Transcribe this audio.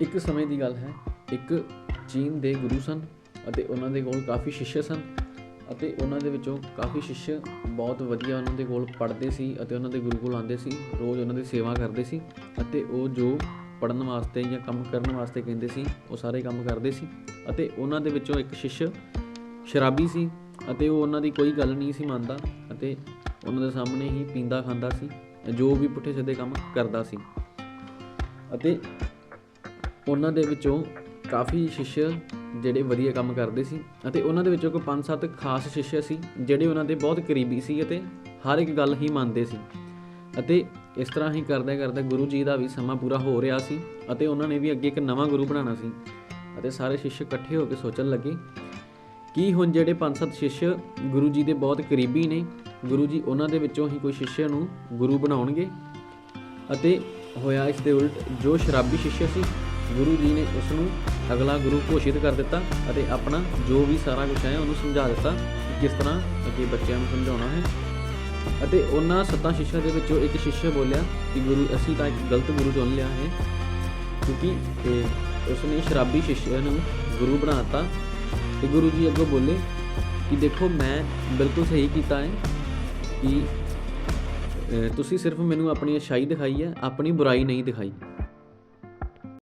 ਇੱਕ ਸਮੇਂ ਦੀ ਗੱਲ ਹੈ, ਇੱਕ ਚੀਨ ਦੇ ਗੁਰੂ ਸਨ ਅਤੇ ਉਹਨਾਂ ਦੇ ਕੋਲ ਕਾਫੀ ਸ਼ਿਸ਼ਯ ਸਨ ਅਤੇ ਉਹਨਾਂ ਦੇ ਵਿੱਚੋਂ ਕਾਫੀ ਸ਼ਿਸ਼ਯ ਬਹੁਤ ਵਧੀਆ ਉਹਨਾਂ ਦੇ ਕੋਲ ਪੜ੍ਹਦੇ ਸੀ ਅਤੇ ਉਹਨਾਂ ਦੇ ਗੁਰੂ ਕੋਲ ਆਉਂਦੇ ਸੀ, ਰੋਜ਼ ਉਹਨਾਂ ਦੀ ਸੇਵਾ ਕਰਦੇ ਸੀ ਅਤੇ ਉਹ ਜੋ ਪੜਨ ਵਾਸਤੇ ਜਾਂ ਕੰਮ ਕਰਨ ਵਾਸਤੇ ਕਹਿੰਦੇ ਸੀ, ਉਹ ਸਾਰੇ ਕੰਮ ਕਰਦੇ ਸੀ ਅਤੇ ਉਹਨਾਂ ਦੇ ਵਿੱਚੋਂ ਇੱਕ ਸ਼ਿਸ਼ਯ ਸ਼ਰਾਬੀ ਸੀ ਅਤੇ ਉਹ ਉਹਨਾਂ ਦੀ ਕੋਈ ਗੱਲ ਨਹੀਂ ਸੀ ਮੰਨਦਾ ਅਤੇ ਉਹਨਾਂ ਦੇ ਸਾਹਮਣੇ ਹੀ ਪੀਂਦਾ ਖਾਂਦਾ ਸੀ, ਜੋ ਵੀ ਪੁੱਠੇ ਸਿੱਧੇ ਕੰਮ ਕਰਦਾ ਸੀ ਅਤੇ ਉਹਨਾਂ ਦੇ ਵਿੱਚੋਂ ਕਾਫੀ ਸ਼ਿਸ਼ਯ ਜਿਹੜੇ ਵਧੀਆ ਕੰਮ ਕਰਦੇ ਸੀ ਅਤੇ ਉਹਨਾਂ ਦੇ ਵਿੱਚੋਂ ਕੋਈ 5-7 ਖਾਸ ਸ਼ਿਸ਼ਯ ਸੀ ਜਿਹੜੇ ਉਹਨਾਂ ਦੇ ਬਹੁਤ ਕਰੀਬੀ ਸੀ ਅਤੇ ਹਰ ਇੱਕ ਗੱਲ ਹੀ ਮੰਨਦੇ ਸੀ। ਅਤੇ ਇਸ ਤਰ੍ਹਾਂ ਹੀ ਕਰਦੇ ਕਰਦੇ ਗੁਰੂ ਜੀ ਦਾ ਵੀ ਸਮਾਂ ਪੂਰਾ ਹੋ ਰਿਹਾ ਸੀ ਅਤੇ ਉਹਨਾਂ ਨੇ ਵੀ ਅੱਗੇ ਇੱਕ ਨਵਾਂ ਗੁਰੂ ਬਣਾਉਣਾ ਸੀ ਅਤੇ ਸਾਰੇ ਸ਼ਿਸ਼ਯ ਇਕੱਠੇ ਹੋ ਕੇ ਸੋਚਣ ਲੱਗੇ ਕਿ ਹੁਣ ਜਿਹੜੇ 5-7 ਸ਼ਿਸ਼ਯ ਗੁਰੂ ਜੀ ਦੇ ਬਹੁਤ ਕਰੀਬੀ ਨੇ, ਗੁਰੂ ਜੀ ਉਹਨਾਂ ਦੇ ਵਿੱਚੋਂ ਹੀ ਕੋਈ ਸ਼ਿਸ਼ਯ ਨੂੰ ਗੁਰੂ ਬਣਾਉਣਗੇ। ਅਤੇ ਹੋਇਆ ਇਸ ਦੇ ਉਲਟ ਜੋ ਸ਼ਰਾਬੀ ਸ਼ਿਸ਼ਯ ਸੀ ਗੁਰੂ ਜੀ ਨੇ ਉਸ ਨੂੰ ਅਗਲਾ ਗੁਰੂ ਘੋਸ਼ਿਤ ਕਰ ਦਿੱਤਾ ਅਤੇ ਆਪਣਾ ਜੋ ਵੀ ਸਾਰਾ ਕੁਝ ਹੈ ਉਹਨੂੰ ਸਮਝਾ ਦਿੱਤਾ ਕਿ ਕਿਸ ਤਰ੍ਹਾਂ ਅੱਗੇ ਬੱਚਿਆਂ ਨੂੰ ਸਮਝਾਉਣਾ ਹੈ। ਅਤੇ ਉਹਨਾਂ ਸੱਤਾਂ ਸ਼ਿਸ਼ਯਾਂ ਦੇ ਵਿੱਚੋਂ ਇੱਕ ਸ਼ਿਸ਼ਯ ਬੋਲਿਆ ਕਿ ਗੁਰੂ, ਅਸੀਂ ਤਾਂ ਇੱਕ ਗਲਤ ਗੁਰੂ ਚੁਣ ਲਿਆ ਹੈ। ਕਿਉਂਕਿ, ਇਹ ਉਸ ਨੇ ਸ਼ਰਾਬੀ ਸ਼ਿਸ਼ਯ ਨੂੰ ਗੁਰੂ ਬਣਾਤਾ ਤੇ ਗੁਰੂ ਜੀ ਅੱਗੋਂ ਬੋਲੇ ਕਿ ਦੇਖੋ, ਮੈਂ ਬਿਲਕੁਲ ਸਹੀ ਕੀਤਾ ਹੈ ਕਿ ਤੁਸੀਂ ਸਿਰਫ ਮੈਨੂੰ ਆਪਣੀ ਅਛਾਈ ਦਿਖਾਈ ਹੈ, ਆਪਣੀ ਬੁਰਾਈ ਨਹੀਂ ਦਿਖਾਈ।